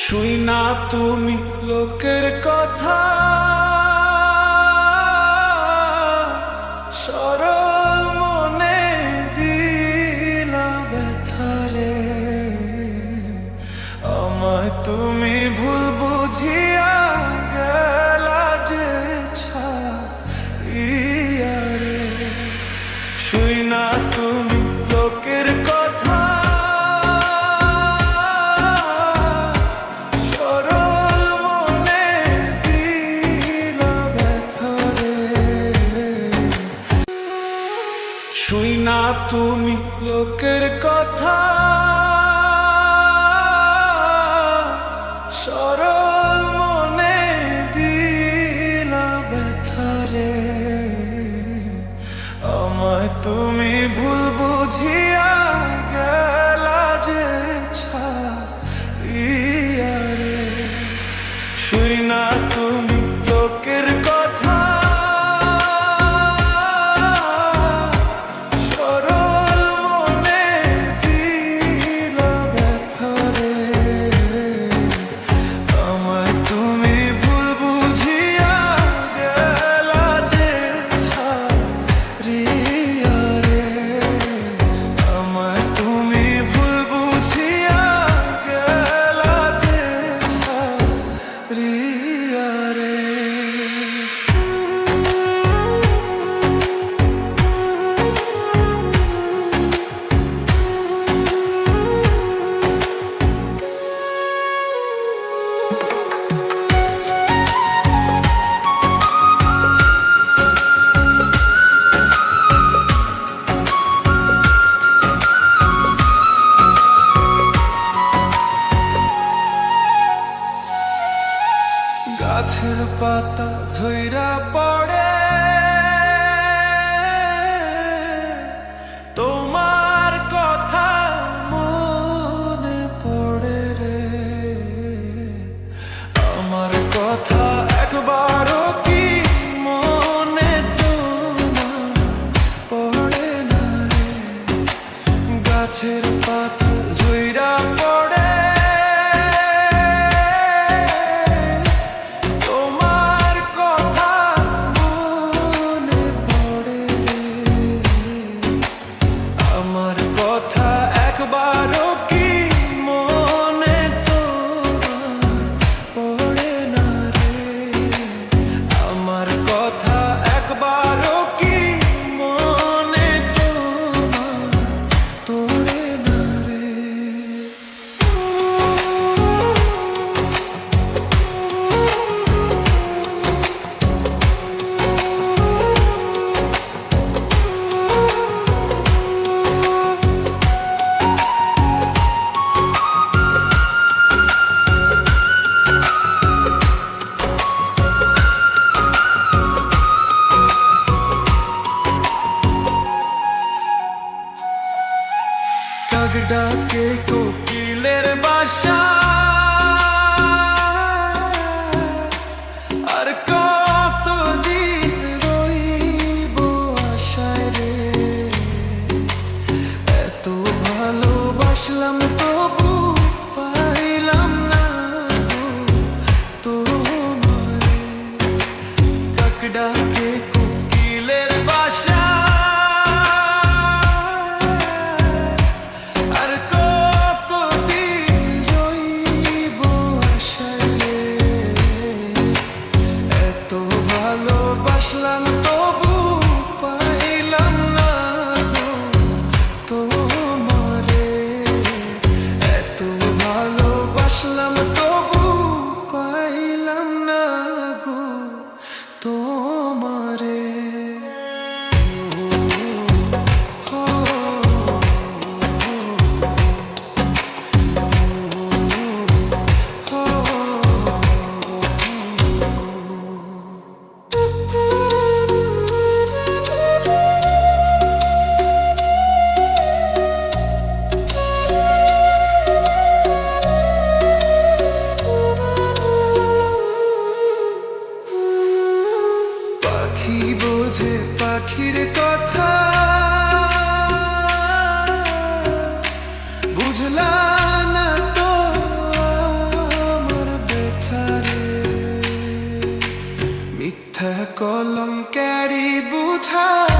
শুই না তুমি লোকের কথা। তুমি লোকের কথা। সরল মনে দিলা ব্যথারে আমায় তুমি ভুল বুঝি গাছের পাতা ঝইরা পড়ে। তোমার কথা মনে পড়ে রে। আমার কথা একবারও কি মনে পড়ে না গাছের পাতা ঝইরা I'd মিথ্যা কলঙ্কারি বুঝায়